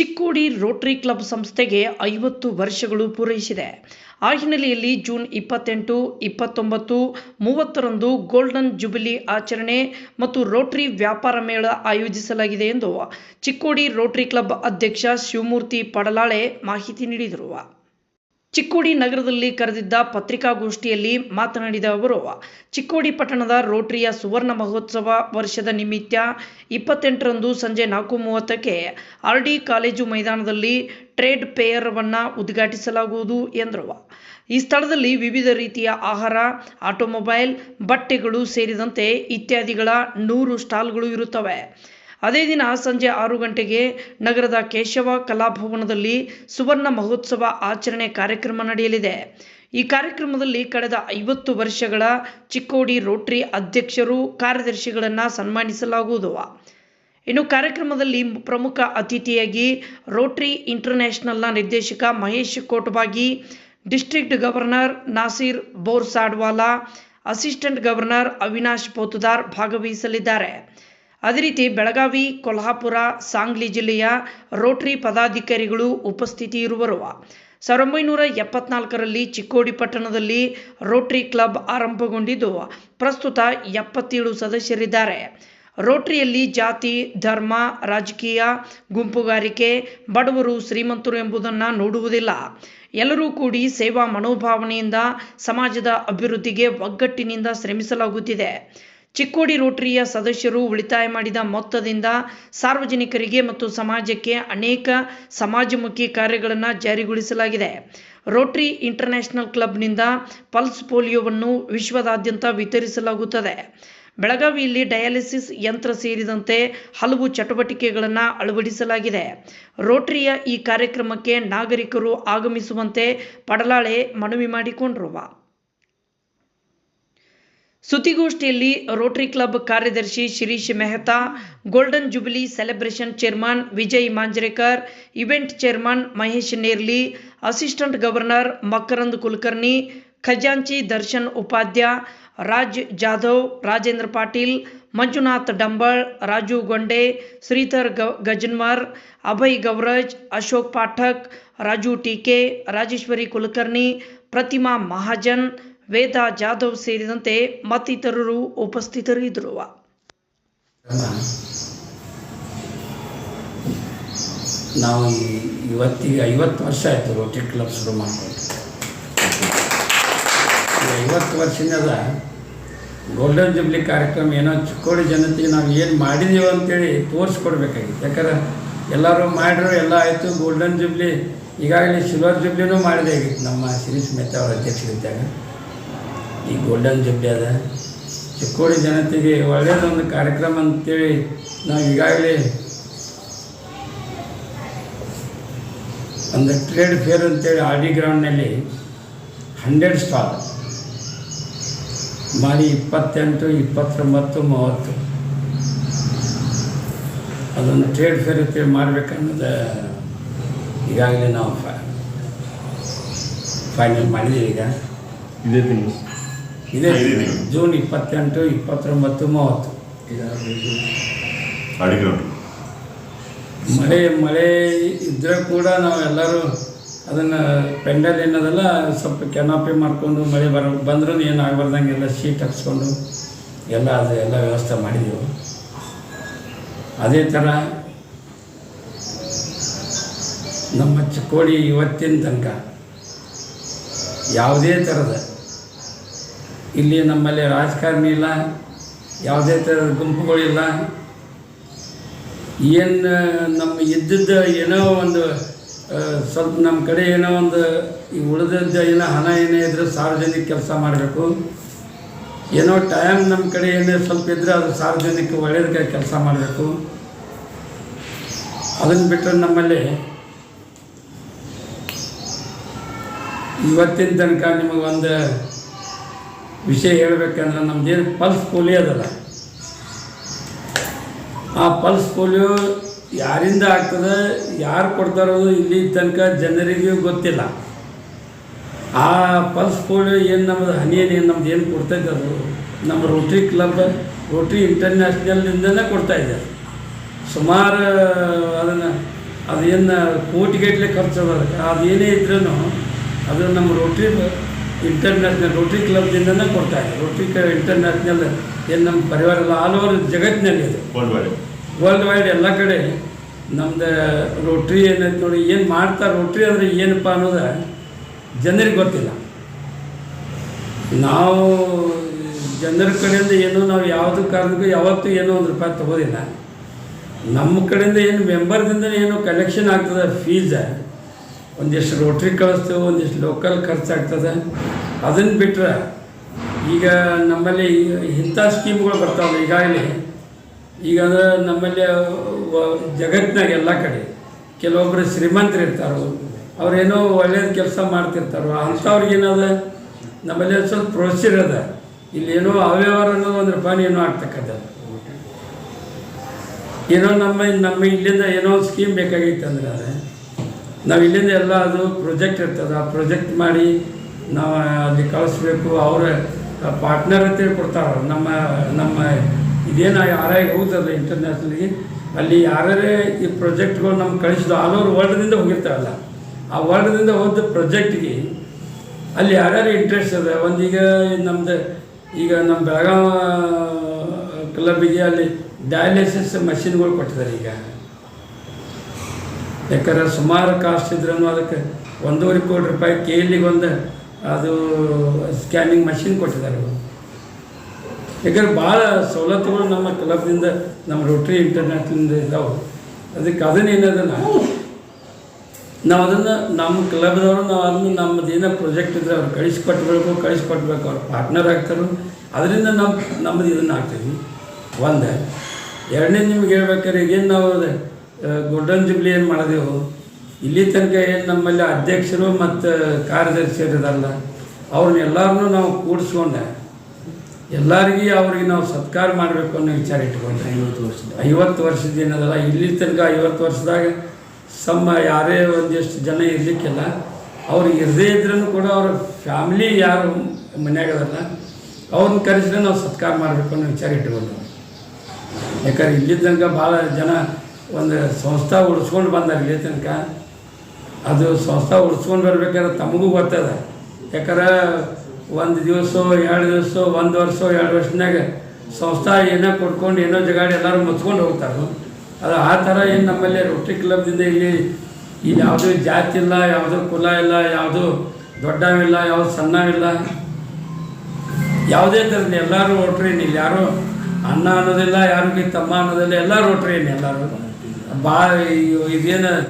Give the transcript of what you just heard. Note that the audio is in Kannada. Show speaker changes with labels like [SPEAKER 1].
[SPEAKER 1] ಚಿಕ್ಕೋಡಿ ರೋಟರಿ ಕ್ಲಬ್ ಸಂಸ್ಥೆಗೆ ಐವತ್ತು ವರ್ಷಗಳು ಪೂರೈಸಿದೆ. ಆ ಹಿನ್ನೆಲೆಯಲ್ಲಿ ಜೂನ್ ಇಪ್ಪತ್ತೆಂಟು, ಇಪ್ಪತ್ತೊಂಬತ್ತು, ಮೂವತ್ತರಂದು ಗೋಲ್ಡನ್ ಜುಬಿಲಿ ಆಚರಣೆ ಮತ್ತು ರೋಟರಿ ವ್ಯಾಪಾರ ಮೇಳ ಆಯೋಜಿಸಲಾಗಿದೆ ಎಂದು ಚಿಕ್ಕೋಡಿ ರೋಟರಿ ಕ್ಲಬ್ ಅಧ್ಯಕ್ಷ ಶಿವಮೂರ್ತಿ ಪಡಲಾಳೆ ಮಾಹಿತಿ ನೀಡಿದರು. ಚಿಕ್ಕೋಡಿ ನಗರದಲ್ಲಿ ಕರೆದಿದ್ದ ಪತ್ರಿಕಾಗೋಷ್ಠಿಯಲ್ಲಿ ಮಾತನಾಡಿದ ಅವರು, ಚಿಕ್ಕೋಡಿ ಪಟ್ಟಣದ ರೋಟರಿಯ ಸುವರ್ಣ ಮಹೋತ್ಸವ ವರ್ಷದ ನಿಮಿತ್ತ ಇಪ್ಪತ್ತೆಂಟರಂದು ಸಂಜೆ ನಾಲ್ಕು ಮೂವತ್ತಕ್ಕೆ ಆರ್ ಡಿ ಕಾಲೇಜು ಮೈದಾನದಲ್ಲಿ ಟ್ರೇಡ್ ಪೇಯರ್ವನ್ನು ಉದ್ಘಾಟಿಸಲಾಗುವುದು ಎಂದರು. ಈ ಸ್ಥಳದಲ್ಲಿ ವಿವಿಧ ರೀತಿಯ ಆಹಾರ, ಆಟೋಮೊಬೈಲ್, ಬಟ್ಟೆಗಳು ಸೇರಿದಂತೆ ಇತ್ಯಾದಿಗಳ ನೂರು ಸ್ಟಾಲ್ಗಳು ಇರುತ್ತವೆ. ಅದೇ ದಿನ ಸಂಜೆ ಆರು ಗಂಟೆಗೆ ನಗರದ ಕೇಶವ ಕಲಾಭವನದಲ್ಲಿ ಸುವರ್ಣ ಮಹೋತ್ಸವ ಆಚರಣೆ ಕಾರ್ಯಕ್ರಮ ನಡೆಯಲಿದೆ. ಈ ಕಾರ್ಯಕ್ರಮದಲ್ಲಿ ಕಳೆದ ಐವತ್ತು ವರ್ಷಗಳ ಚಿಕ್ಕೋಡಿ ರೋಟರಿ ಅಧ್ಯಕ್ಷರು, ಕಾರ್ಯದರ್ಶಿಗಳನ್ನು ಸನ್ಮಾನಿಸಲಾಗುವುದು. ಇನ್ನು ಕಾರ್ಯಕ್ರಮದಲ್ಲಿ ಪ್ರಮುಖ ಅತಿಥಿಯಾಗಿ ರೋಟರಿ ಇಂಟರ್ನ್ಯಾಷನಲ್ನ ನಿರ್ದೇಶಕ Mahesh Kotabagi, district governor Nasir Borsadwala, assistant governor Avinash Potudar ಭಾಗವಹಿಸಲಿದ್ದಾರೆ. ಅದೇ ರೀತಿ ಬೆಳಗಾವಿ, ಕೊಲ್ಹಾಪುರ, ಸಾಂಗ್ಲಿ ಜಿಲ್ಲೆಯ ರೋಟರಿ ಪದಾಧಿಕಾರಿಗಳು ಉಪಸ್ಥಿತಿ ಇರುವರು ಸಾವಿರದ ಒಂಬೈನೂರ ಎಪ್ಪತ್ನಾಲ್ಕರಲ್ಲಿ ಚಿಕ್ಕೋಡಿ ಪಟ್ಟಣದಲ್ಲಿ ರೋಟರಿ ಕ್ಲಬ್ ಆರಂಭಗೊಂಡಿದ್ದು, ಪ್ರಸ್ತುತ ಎಪ್ಪತ್ತೇಳು ಸದಸ್ಯರಿದ್ದಾರೆ. ರೋಟರಿಯಲ್ಲಿ ಜಾತಿ, ಧರ್ಮ, ರಾಜಕೀಯ, ಗುಂಪುಗಾರಿಕೆ, ಬಡವರು ಶ್ರೀಮಂತರು ಎಂಬುದನ್ನು ನೋಡುವುದಿಲ್ಲ. ಎಲ್ಲರೂ ಕೂಡಿ ಸೇವಾ ಮನೋಭಾವನೆಯಿಂದ ಸಮಾಜದ ಅಭಿವೃದ್ಧಿಗೆ ಒಗ್ಗಟ್ಟಿನಿಂದ ಶ್ರಮಿಸಲಾಗುತ್ತಿದೆ. ಚಿಕ್ಕೋಡಿ ರೋಟರಿಯ ಸದಸ್ಯರು ಉಳಿತಾಯ ಮಾಡಿದ ಮೊತ್ತದಿಂದ ಸಾರ್ವಜನಿಕರಿಗೆ ಮತ್ತು ಸಮಾಜಕ್ಕೆ ಅನೇಕ ಸಮಾಜಮುಖಿ ಕಾರ್ಯಗಳನ್ನು ಜಾರಿಗೊಳಿಸಲಾಗಿದೆ. ರೋಟರಿ ಇಂಟರ್ನ್ಯಾಷನಲ್ ಕ್ಲಬ್ನಿಂದ ಪಲ್ಸ್ ಪೋಲಿಯೋವನ್ನು ವಿಶ್ವದಾದ್ಯಂತ ವಿತರಿಸಲಾಗುತ್ತದೆ. ಬೆಳಗಾವಿಯಲ್ಲಿ ಡಯಾಲಿಸಿಸ್ ಯಂತ್ರ ಸೇರಿದಂತೆ ಹಲವು ಚಟುವಟಿಕೆಗಳನ್ನು ಅಳವಡಿಸಲಾಗಿದೆ. ರೋಟರಿಯ ಈ ಕಾರ್ಯಕ್ರಮಕ್ಕೆ ನಾಗರಿಕರು ಆಗಮಿಸುವಂತೆ ಪಡಲಾಳೆ ಮನವಿ ಮಾಡಿಕೊಂಡರು. ಸುದ್ದಿಗೋಷ್ಠಿಯಲ್ಲಿ ರೋಟರಿ ಕ್ಲಬ್ ಕಾರ್ಯದರ್ಶಿ Shirish Mehta golden jubilee celebration chairman Vijay Manjrekar event chairman Mahesh Nerli assistant governor Makarand Kulkarni ಖಜಾಂಚಿ ದರ್ಶನ್ ಉಪಾಧ್ಯ ರಾಜ್ ಜಾಧವ್ ರಾಜೇಂದ್ರ ಪಾಟೀಲ್ ಮಂಜುನಾಥ್ ಡಂಬಳ್ ರಾಜು ಗೊಂಡೆ ಶ್ರೀಧರ್ ಗ ಗಜನ್ಮರ್ ಅಭಯ್ ಗೌರಜ್ ಅಶೋಕ್ ಪಾಠಕ್ ರಾಜು ಟೀಕೆ ರಾಜೇಶ್ವರಿ ಕುಲಕರ್ಣಿ ಪ್ರತಿಮಾ ಮಹಾಜನ್ ವೇದ ಜಾಧವ್ ಸೇರಿದಂತೆ ಮತ್ತಿತರರು ಉಪಸ್ಥಿತರಿದ್ದರು.
[SPEAKER 2] ನಾವು ಇವತ್ತಿಗೆ ಐವತ್ತು ವರ್ಷ ಆಯಿತು ರೋಟರಿ ಕ್ಲಬ್ ಶುರು ಮಾಡಿಕೊಂಡು. ಐವತ್ತು ವರ್ಷದಿಂದ ಗೋಲ್ಡನ್ ಜುಬ್ಲಿ ಕಾರ್ಯಕ್ರಮ ಏನೋ ಚಿಕ್ಕೋಡಿ ಜನತೆಗೆ ನಾವು ಏನು ಮಾಡಿದೀವಿ ಅಂತೇಳಿ ತೋರಿಸ್ಕೊಡ್ಬೇಕಾಗಿತ್ತು. ಯಾಕಂದ್ರೆ ಎಲ್ಲರೂ ಮಾಡಿದ್ರು ಎಲ್ಲ ಆಯಿತು ಗೋಲ್ಡನ್ ಜುಬ್ಲಿ ಈಗಾಗಲೇ ಸಿಲ್ವರ್ ಜುಬ್ಲಿನೂ ಮಾಡಿದೆ ಆಗಿತ್ತು ನಮ್ಮ ಶಿರೀಶ್ ಮೆಹ್ತಾ ಅವರ ಅಧ್ಯಕ್ಷರಿದ್ದಾಗ ಈ ಗೋಲ್ಡನ್ ಜುಬ್ಲಿ ಅದ. ಚಿಕ್ಕೋಡಿ ಜನತೆಗೆ ಒಳ್ಳೆಯದೊಂದು ಕಾರ್ಯಕ್ರಮ ಅಂತೇಳಿ ನಾವು ಈಗಾಗಲೇ ಒಂದು ಟ್ರೇಡ್ ಫೇರ್ ಅಂತೇಳಿ ಆರ್ ಡಿ ಗ್ರೌಂಡ್ನಲ್ಲಿ ಹಂಡ್ರೆಡ್ ಸ್ಟಾಲ್ ಮಾಡಿ ಇಪ್ಪತ್ತೆಂಟು ಇಪ್ಪತ್ತೊಂಬತ್ತು ಮೂವತ್ತು. ಅದೊಂದು ಟ್ರೇಡ್ ಫೇರ್ ಅಂತೇಳಿ ಮಾಡಬೇಕನ್ನೋದು ಈಗಾಗಲೇ ನಾವು ಫೈನಲ್ ಮಾಡಿದ್ದೀವಿ ಈಗ.
[SPEAKER 3] ಇದೇ ತಿಂಗಳು.
[SPEAKER 2] ಇದೇ. ಜೂನ್ ಇಪ್ಪತ್ತೆಂಟು ಇಪ್ಪತ್ತೊಂಬತ್ತು ಮೂವತ್ತು. ಮಳೆ ಮಳೆ ಇದ್ದರೆ ಕೂಡ ನಾವು ಎಲ್ಲರೂ ಅದನ್ನು ಪೆಂಡಲ್ ಏನದಲ್ಲ ಸ್ವಲ್ಪ ಕೆನಾಪಿ ಮಾಡಿಕೊಂಡು ಮಳೆ ಬರ ಬಂದ್ರೂ ಏನು ಆಗಬಾರ್ದಂಗೆ ಎಲ್ಲ ಶೀಟ್ ಹಾಕ್ಸ್ಕೊಂಡು ಎಲ್ಲ ಅದು ಎಲ್ಲ ವ್ಯವಸ್ಥೆ ಮಾಡಿದೆವು. ಅದೇ ಥರ ನಮ್ಮ ಚಿಕ್ಕೋಡಿ ಇವತ್ತಿನ ತನಕ ಯಾವುದೇ ಥರದ ಇಲ್ಲಿ ನಮ್ಮಲ್ಲಿ ರಾಜಕಾರಣಿ ಇಲ್ಲ, ಯಾವುದೇ ಥರದ ಗುಂಪುಗಳಿಲ್ಲ ಏನು ನಮ್ಮ ಇದ್ದಿದ್ದ ಏನೋ ಒಂದು ಸ್ವಲ್ಪ ನಮ್ಮ ಕಡೆ ಏನೋ ಒಂದು, ಈ ಉಳಿದದ್ದು ಏನೋ ಹಣ ಏನೇ ಇದ್ದರೆ ಸಾರ್ವಜನಿಕ ಕೆಲಸ ಮಾಡಬೇಕು. ಏನೋ ಟೈಮ್ ನಮ್ಮ ಕಡೆ ಏನೇ ಸ್ವಲ್ಪ ಇದ್ದರೆ ಅದು ಸಾರ್ವಜನಿಕ ಒಳ್ಳೆಯದಕ್ಕೆ ಕೆಲಸ ಮಾಡಬೇಕು. ಅದನ್ನು ಬಿಟ್ಟರೆ ನಮ್ಮಲ್ಲಿ ಇವತ್ತಿನ ತನಕ ನಿಮಗೆ ಒಂದು ವಿಷಯ ಹೇಳಬೇಕಂದ್ರೆ ನಮ್ದೇನು ಪಲ್ಸ್ ಪೋಲಿಯೋ ಅದಲ್ಲ. ಆ ಪಲ್ಸ್ ಪೋಲಿಯೋ ಯಾರಿಂದ ಆಗ್ತದೆ, ಯಾರು ಕೊಡ್ತಾರೋ ಇಲ್ಲಿ ತನಕ ಜನರಿಗೂ ಗೊತ್ತಿಲ್ಲ. ಆ ಪಲ್ಸ್ ಪೋಲಿಯೋ ಏನು ನಮ್ಮದು ಹನಿ ಏನು ನಮ್ದು, ಏನು ಕೊಡ್ತೈತೆ ಅದು? ನಮ್ಮ ರೋಟ್ರಿ ಕ್ಲಬ್, ರೋಟ್ರಿ ಇಂಟರ್ನ್ಯಾಷನಲ್ನಿಂದನೇ ಕೊಡ್ತಾ ಇದ್ದಾರೆ ಸುಮಾರು ಅದನ್ನು, ಅದೇನು ಕೋಟಿಗಟ್ಟಲೆ ಖರ್ಚು ಅದ ಅದಕ್ಕೆ. ಅದೇನೇ ಇದ್ರೂ ಅದು ನಮ್ಮ ರೋಟ್ರಿ ಇಂಟರ್ನ್ಯಾಷನಲ್ ರೋಟ್ರಿ ಕ್ಲಬ್ದಿಂದನೇ ಕೊಡ್ತಾ ಇದೆ. ರೋಟ್ರಿ ಇಂಟರ್ನ್ಯಾಷನಲ್ ಏನು ನಮ್ಮ ಪರಿವಾರ ಎಲ್ಲ ಆಲ್ ಓವರ್ ಜಗತ್ತಿನಲ್ಲಿ ಇದೆ
[SPEAKER 3] ವರ್ಲ್ಡ್ ವೈಡ್
[SPEAKER 2] ವರ್ಲ್ಡ್ ವೈಡ್ ಎಲ್ಲ ಕಡೆ ನಮ್ದು ರೋಟ್ರಿ ಏನೈತೆ ನೋಡಿ ಏನು ಮಾಡ್ತಾರೆ ರೋಟ್ರಿ ಅಂದರೆ ಏನಪ್ಪ ಅನ್ನೋದು ಜನರಿಗೆ ಗೊತ್ತಿಲ್ಲ. ನಾವು ಜನರ ಕಡೆಯಿಂದ ಏನು ನಾವು ಯಾವುದು ಕಾರಣಕ್ಕೂ ಯಾವತ್ತೂ ಏನೋ ಒಂದು ರೂಪಾಯಿ ತೊಗೋದಿಲ್ಲ. ನಮ್ಮ ಕಡೆಯಿಂದ ಏನು ಮೆಂಬರ್ದಿಂದ ಏನು ಕಲೆಕ್ಷನ್ ಆಗ್ತದೆ ಫೀಸ್ ಒಂದಿಷ್ಟು ರೋಟ್ರಿ ಕಳಿಸ್ತೇವೆ, ಒಂದಿಷ್ಟು ಲೋಕಲ್ ಖರ್ಚಾಗ್ತದೆ. ಅದನ್ನು ಬಿಟ್ಟರೆ ಈಗ ನಮ್ಮಲ್ಲಿ ಇಂಥ ಸ್ಕೀಮ್ಗಳು ಬರ್ತಾವೆ ಈಗಾಗಲೇ. ಈಗ ಅಂದರೆ ನಮ್ಮಲ್ಲಿ ಜಗತ್ತಿನಾಗ ಎಲ್ಲ ಕಡೆ ಕೆಲವೊಬ್ಬರು ಶ್ರೀಮಂತರು ಇರ್ತಾರೋ, ಅವರೇನೋ ಒಳ್ಳೇದು ಕೆಲಸ ಮಾಡ್ತಿರ್ತಾರೋ ಅಂಥವ್ರಿಗೇನದ ನಮ್ಮಲ್ಲಿ ಸ್ವಲ್ಪ ಪ್ರೊಸೀಜರ್ ಅದ. ಇಲ್ಲಿ ಏನೋ ಅವ್ಯವಹಾರ ಅನ್ನೋದು ಒಂದು ರೂಪಾಯಿ ಏನೋ ಆಗ್ತಕ್ಕಂಥದ್ದು. ಏನೋ ನಮ್ಮ ನಮ್ಮ ಇಲ್ಲಿಂದ ಏನೋ ಸ್ಕೀಮ್ ಬೇಕಾಗಿತ್ತು ಅಂದ್ರೆ ಅದೇ ನಾವು ಇಲ್ಲಿಂದ ಎಲ್ಲ ಅದು ಪ್ರೊಜೆಕ್ಟ್ ಇರ್ತದೆ. ಆ ಪ್ರೊಜೆಕ್ಟ್ ಮಾಡಿ ನಾವು ಅಲ್ಲಿ ಕಳಿಸ್ಬೇಕು. ಅವರ ಪಾರ್ಟ್ನರ್ ಅಂತೇಳಿ ಕೊಡ್ತಾರೆ. ನಮ್ಮ ನಮ್ಮ ಇದೇನು ಆರ್ ಐ ಹೋಗ್ತದ ಇಂಟರ್ನ್ಯಾಷನಲ್ಗೆ ಅಲ್ಲಿ ಯಾರೇ ಈ ಪ್ರೊಜೆಕ್ಟ್ಗಳು ನಮ್ಗೆ ಕಳಿಸಿದ್ರು ಆಲ್ ಓವರ್ ವರ್ಲ್ಡ್ದಿಂದ ಹೋಗಿರ್ತಾರಲ್ಲ. ಆ ವರ್ಲ್ಡ್ದಿಂದ ಹೋದ ಪ್ರೊಜೆಕ್ಟ್ಗೆ ಅಲ್ಲಿ ಯಾರ್ಯಾರು ಇಂಟ್ರೆಸ್ಟ್ ಅದ. ಒಂದೀಗ ನಮ್ಮದು ಈಗ ನಮ್ಮ ಬೆಳಗಾವ ಕ್ಲಬ್ಬಿಗೆ ಅಲ್ಲಿ ಡಯಾಲಿಸಿಸ್ ಮಷಿನ್ಗಳು ಕೊಟ್ಟಿದ್ದಾರೆ ಈಗ. ಯಾಕಂದ್ರೆ ಸುಮಾರು ಕಾಸ್ಟ್ ಇದ್ರೂ ಅದಕ್ಕೆ ಒಂದೂವರೆ ಕೋಟಿ ರೂಪಾಯಿ ಕೆ ಒಂದು ಅದು ಸ್ಕ್ಯಾನಿಂಗ್ ಮಷಿನ್ ಕೊಟ್ಟಿದ್ದಾರೆ ಅವರು. ಯಾಕಂದ್ರೆ ಭಾಳ ಸವಲತ್ತುಗಳು ನಮ್ಮ ಕ್ಲಬ್ದಿಂದ ನಮ್ಮ ರೋಟ್ರಿ ಇಂಟರ್ನೆಟ್ನಿಂದ ಇದ್ದಾವೆ ಅದಕ್ಕೆ ಅದನ್ನೇನದಲ್ಲ ನಾವು ಅದನ್ನು ನಮ್ಮ ಕ್ಲಬ್ದವರು, ನಾವು ಅದನ್ನು ನಮ್ಮದು ಪ್ರೊಜೆಕ್ಟ್ ಇದ್ದರೆ ಅವ್ರು ಕಳಿಸ್ಕೊಟ್ಬೇಕು ಕಳಿಸ್ಕೊಟ್ಬೇಕು, ಅವ್ರು ಪಾರ್ಟ್ನರ್ ಆಗ್ತಾರೆ. ಅದರಿಂದ ನಮ್ಮ ನಮ್ಮದು ಇದನ್ನು ಹಾಕ್ತೀವಿ. ಒಂದು, ಎರಡನೇ ನಿಮ್ಗೆ ಹೇಳ್ಬೇಕಾದ್ರೆ ಈಗೇನು ನಾವು ಗೋಲ್ಡನ್ ಜುಬ್ಲಿ ಏನು ಮಾಡಿದೆವು? ಇಲ್ಲಿ ತನಕ ಏನು ನಮ್ಮಲ್ಲಿ ಅಧ್ಯಕ್ಷರು ಮತ್ತು ಕಾರ್ಯದರ್ಶಿಯರು ಅವ್ರನ್ನ ಎಲ್ಲರನ್ನೂ ನಾವು ಕೂಡಿಸ್ಕೊಂಡೆ. ಎಲ್ಲರಿಗೂ ಅವ್ರಿಗೆ ನಾವು ಸತ್ಕಾರ ಮಾಡಬೇಕು ಅನ್ನೋ ವಿಚಾರ ಇಟ್ಕೊಂಡೆ.
[SPEAKER 3] ಐವತ್ತು ವರ್ಷದ.
[SPEAKER 2] ಐವತ್ತು ವರ್ಷದ ಏನದಲ್ಲ ಇಲ್ಲಿ ತನಕ ಐವತ್ತು ವರ್ಷದಾಗ ಸಮ ಯಾರೇ ಒಂದಿಷ್ಟು ಜನ ಇರಲಿಕ್ಕಿಲ್ಲ ಅವ್ರಿಗೆ ಇರದೇ ಇದ್ರೂ ಕೂಡ ಅವ್ರ ಫ್ಯಾಮಿಲಿ ಯಾರು ಮನೆಯಾಗದಲ್ಲ ಅವ್ರನ್ನ ಕರೆಸಿದ್ರೆ ನಾವು ಸತ್ಕಾರ ಮಾಡಬೇಕು ಅನ್ನೋ ವಿಚಾರ ಇಟ್ಕೊಂಡೆ. ಯಾಕಂದ್ರೆ ಇಲ್ಲಿ ತನಕ ಭಾಳ ಜನ ಒಂದು ಸಂಸ್ಥಾ ಉಳಿಸ್ಕೊಂಡು ಬಂದಾರೆ ಇಲ್ಲಿ ತನಕ. ಅದು ಸಂಸ್ಥಾ ಉಳಿಸ್ಕೊಂಡು ಬರ್ಬೇಕಾದ್ರೆ ತಮಗೂ ಗೊತ್ತದ. ಯಾಕಂದ್ರೆ ಒಂದು ದಿವಸ, ಎರಡು ದಿವಸ, ಒಂದು ವರ್ಷ, ಎರಡು ವರ್ಷನಾಗ ಸಂಸ್ಥಾ ಏನೋ ಕೊಟ್ಕೊಂಡು ಏನೋ ಜಗಾಡಿ ಎಲ್ಲರೂ ಮುಚ್ಕೊಂಡು ಹೋಗ್ತಾರೆ. ಅದು ಆ ಥರ ಏನು ನಮ್ಮಲ್ಲಿ ರೊಟ್ಟಿ ಕ್ಲಬ್ದಿಂದ ಇಲ್ಲಿ ಇಲ್ಲಿ ಯಾವುದೂ ಜಾತಿ ಇಲ್ಲ, ಯಾವುದೂ ಕುಲ ಇಲ್ಲ, ಯಾವುದೂ ದೊಡ್ಡವಿಲ್ಲ, ಯಾವುದು ಸಣ್ಣವಿಲ್ಲ. ಯಾವುದೇ ಥರದ ಎಲ್ಲರೂ ರೋಟ್ರಿ ಇಲ್ಲಿ ಯಾರು ಅಣ್ಣ ಅನ್ನೋದಿಲ್ಲ ಯಾರಿಗೆ ತಮ್ಮ ಅನ್ನೋದಿಲ್ಲ, ಎಲ್ಲರೂ ರೋಟ್ರೇನ್ ಎಲ್ಲರೂ. ಭಾಳ ಇದೇನು